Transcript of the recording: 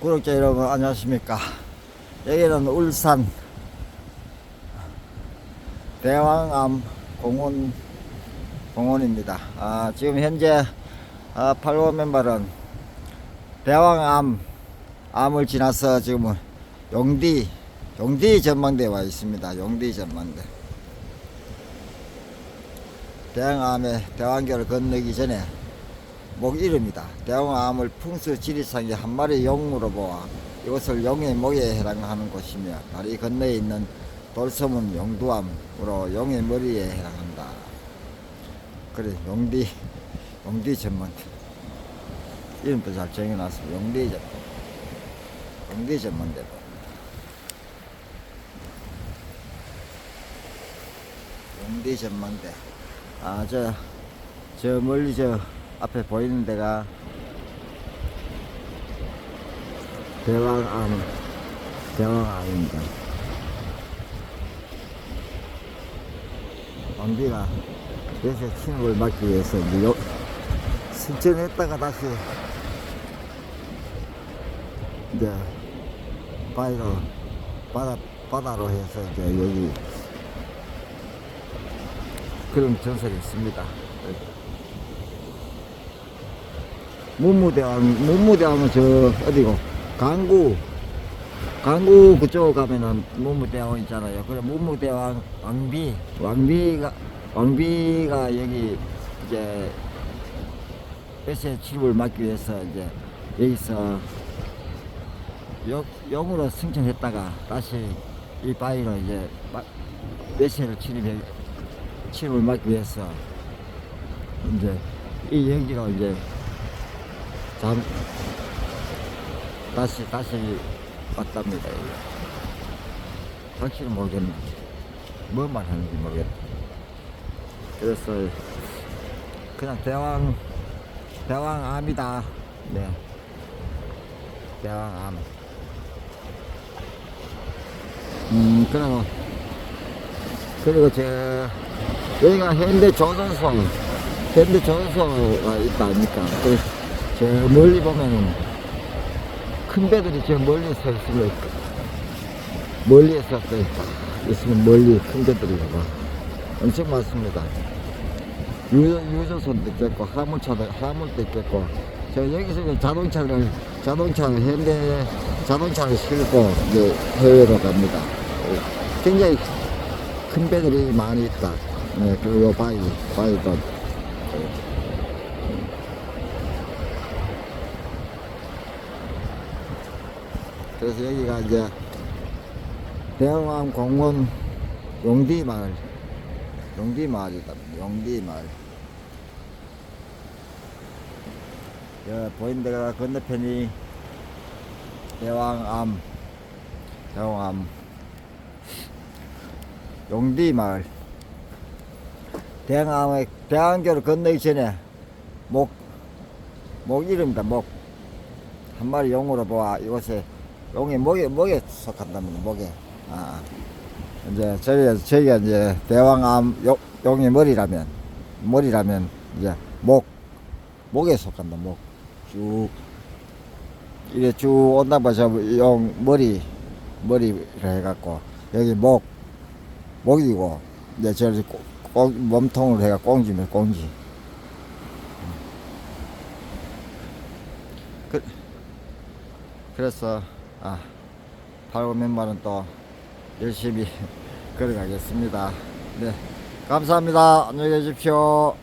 구독자 여러분 안녕하십니까? 여기는 울산 대왕암 공원 공원입니다. 아, 지금 현재 아, 8호 멤버는 대왕암 암을 지나서 지금은 용디 용디 전망대에 와 있습니다. 용디 전망대. 대왕암의 대왕교를 건너기 전에 목 이름이다. 대왕암을 풍수 지리상에 한 마리 용으로 보아 이것을 용의 목에 해당하는 곳이며 다리 건너에 있는 돌섬은 용두암으로 용의 머리에 해당한다. 그래 용디 용디 전문대 이름도 잘 정해놨어. 용디 전문. 용디 전문대 용디 전문대. 아 저 저 멀리 저 앞에 보이는 데가 대왕암 대왕암입니다. 왕비가 요새 침을 막기 위해서 이제 요 신청했다가 다시 이제 바위로 바다 바다로 해서 이제 여기 그런 전설이 있습니다. 문무대왕, 문무대왕은 저, 어디고, 강구, 강구 그쪽 가면은 문무대왕 있잖아요. 그래, 문무대왕, 왕비, 왕비가, 왕비가 여기 이제, 뱃의 출입을 막기 위해서 이제, 여기서 용, 용으로 승천했다가 다시 이 바위로 이제, 뱃을 출입해, 출입을 막기 위해서 이제, 이 여기로 이제, 잠 다시 다시 왔답니다. 확실히 모르겠네. 뭔 말 하는지 모르겠다. 그래서 그냥 대왕 대왕암이다. 네. 대왕암. 음 그리고 그리고 저 여기가 현대 조선소 현대 조선소가 있다 아닙니까? 그, 저 멀리 보면은 큰 배들이 저 멀리 서 있으면 멀리에서 또 있으면 멀리 큰 배들이 봐 엄청 많습니다. 유, 유조선도 있겠고 화물차도 화물도 있겠고 저 여기서 자동차를 자동차를 현대 자동차를 싣고 이제 해외로 갑니다. 굉장히 큰 배들이 많이 있다. 네, 그리고 요 바위 바위도 그래서 여기가 이제 대왕암 공원 용디 마을 용디 마을이다. 용디 마을. 여 보이는 데가 건너편이 대왕암 대왕암. 용디 마을. 대왕암의 대왕교를 건너기 전에 목, 목 이름이다 목. 한 마리 용으로 보아 이곳에 용이 목에 목에 속한답니다 목에. 아 이제 저희가 저희가 이제 대왕암 용, 용의 머리라면 머리라면 이제 목 목에 속한다 목 쭉. 이래 쭉 온다 봐서 용 머리 머리를 해 갖고 여기 목 목이고 이제 저기 꽁- 꽁- 몸통으로 해가 꽁지면 꽁지. 그, 그래서 아 8호 멤버는 또 열심히 걸어가겠습니다. 네 감사합니다. 안녕히 계십시오.